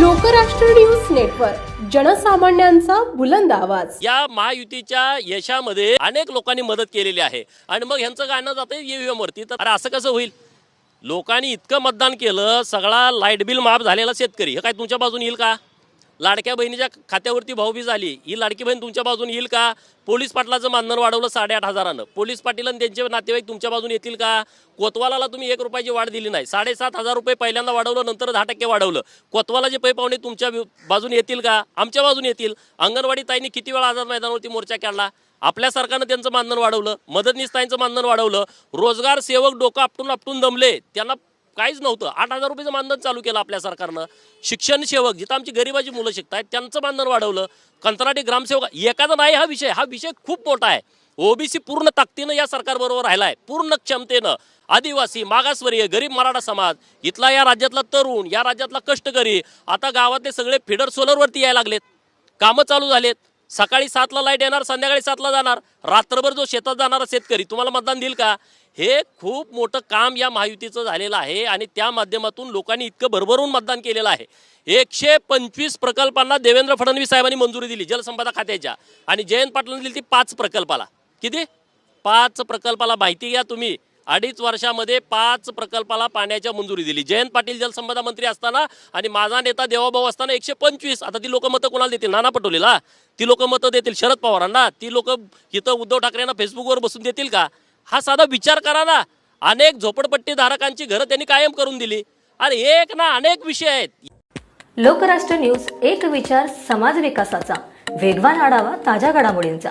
Lokrashtra news network जनसामान्यांचा बुलंद आवाज. या महायुतीच्या यशामध्ये अनेक लोकांनी मदत केलेली आहे. आणि मग ह्यांचं गाणं जातं ईव्हीएम वरती. तर असं कसं होईल? लोकांनी इतकं मतदान केलं सगळा लाइट बिल माफ झालेला शेतकरी. हे काय तुमच्या बाजून येईल का? लाडक्या बहिणीच्या खात्यावरती भाऊबीज आली ही लाडकी बहीण तुमच्या बाजून येईल का? पोलीस पाटलाचं मानधन वाढवलं साडेआठ हजारानं. पोलीस पाटील आणि त्यांचे नातेवाईक तुमच्या बाजून येतील का? कोतवालाला तुम्ही एक रुपयाची वाढ दिली नाही. साडेसात हजार रुपये पहिल्यांदा वाढवलं नंतर दहा टक्के वाढवलं. कोतवालाचे पै पाहुणे तुमच्या बाजून येतील का? आमच्या बाजून येतील. अंगणवाडी ताईंनी किती वेळा आझाद मैदानावरती मोर्चा काढला? आपल्या सरकारनं त्यांचं मानधन वाढवलं. मदतनीस ताईंचं मानधन वाढवलं. रोजगार सेवक डोकं आपटून आपटून दमले. त्यांना काहीच नव्हतं. आठ हजार रुपयेचं मानधन चालू केलं आपल्या सरकारनं. शिक्षण सेवक जिथं आमची गरिबाची मुलं शिकतायत त्यांचं मानधन वाढवलं. कंत्राटी ग्रामसेवक एखादा नाही हा विषय. हा विषय खूप मोठा आहे. ओबीसी पूर्ण ताकदीनं या सरकारबरोबर राहिला आहे पूर्ण क्षमतेनं. आदिवासी मागासवर्गीय गरीब मराठा समाज इथला या राज्यातला तरुण या राज्यातला कष्टकरी आता गावातले सगळे फिडर सोलरवरती यायला लागलेत. कामं चालू झालेत. सकाळी सातला लाइट येणार संध्याकाळी सातला जाणार. रात्रभर जो शेतात जाणारा शेतकरी तुम्हाला मतदान देईल का? हे खूप मोठं काम या महायुतीचं झालेलं आहे आणि त्या माध्यमातून लोकांनी इतकं भरभरून मतदान केलेलं आहे. एकशे पंचवीस प्रकल्पांना देवेंद्र फडणवीस साहेबांनी मंजुरी दिली जलसंपदा खात्याच्या. आणि जयंत पाटलांनी दिली ती पाच प्रकल्पाला. किती? पाच प्रकल्पाला माहिती घ्या तुम्ही. अडीच वर्षामध्ये पाच प्रकल्पाला पाण्याच्या मंजुरी दिली. जयंत पाटील जलसंपदा मंत्री असताना आणि माझा नेता देवाभाऊ असताना एकशे पंचवीस. आता ती लोकमतं कोणाला देतील? नाना पटोलेला. ती लोक मतं देतील. शरद पवारांना. ती लोक इथं उद्धव ठाकरेंना फेसबुकवर बसून देतील का? हा साधा विचार करा ना. अनेक झोपडपट्टी धारकांची घरं त्यांनी कायम करून दिली. आणि एक ना अनेक विषय आहेत. लोकराष्ट्र न्यूज एक विचार समाज विकासाचा. वेगवान आढावा ताज्या घडामोडींचा.